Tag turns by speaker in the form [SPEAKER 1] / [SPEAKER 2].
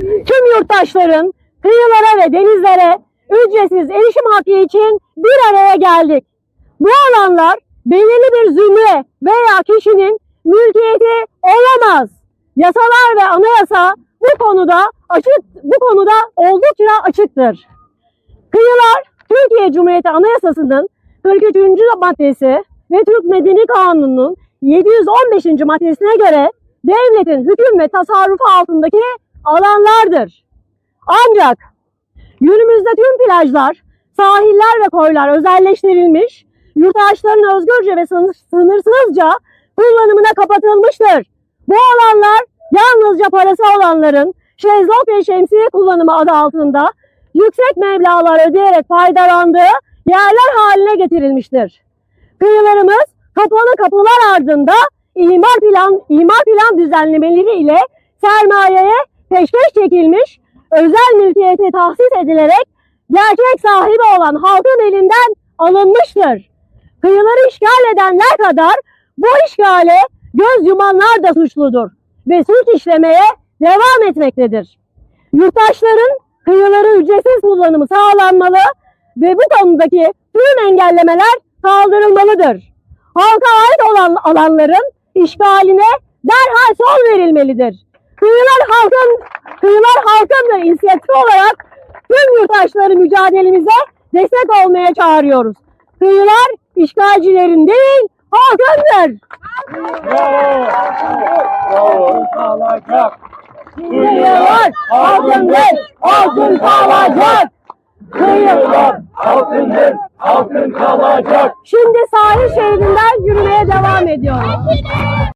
[SPEAKER 1] tüm yurttaşların kıyılara ve denizlere ücretsiz erişim hakkı için bir araya geldik. Bu alanlar belirli bir zümre veya kişinin mülkiyeti olamaz. Yasalar ve anayasa bu konuda açık bu konuda oldukça açıktır. Kıyılar Türkiye Cumhuriyeti Anayasası'nın 43. maddesi ve Türk Medeni Kanunu'nun 715. maddesine göre devletin hüküm ve tasarrufu altındaki alanlardır. Ancak günümüzde tüm plajlar, sahiller ve koylar özelleştirilmiş, yurttaşların özgürce ve sınır- sınırsızca kullanımına kapatılmıştır. Bu alanlar yalnızca parası olanların şezlong ve şemsiye kullanımı adı altında yüksek meblağlar ödeyerek faydalandığı yerler haline getirilmiştir. Kıyılarımız kapalı kapılar ardında imar plan imar plan düzenlemeleri ile sermayeye peşkeş çekilmiş, özel mülkiyete tahsis edilerek gerçek sahibi olan halkın elinden alınmıştır. Kıyıları işgal edenler kadar bu işgale göz yumanlar da suçludur ve suç işlemeye devam etmektedir. Yurttaşların kıyıları ücretsiz kullanımı sağlanmalı ve bu konudaki tüm engellemeler kaldırılmalıdır. Halka ait olan alanların işgaline derhal son verilmelidir. Kıyılar halkın, kıyılar halkındır inisiyatif olarak tüm yurttaşları mücadelemize destek olmaya çağırıyoruz. Kıyılar işgalcilerin değil, halkındır. Kıyılar halkındır, halkın kalacak.
[SPEAKER 2] Kıyılar halkındır, halkın kalacak.
[SPEAKER 1] Şimdi sahil şeridinden yürümeye devam ediyoruz.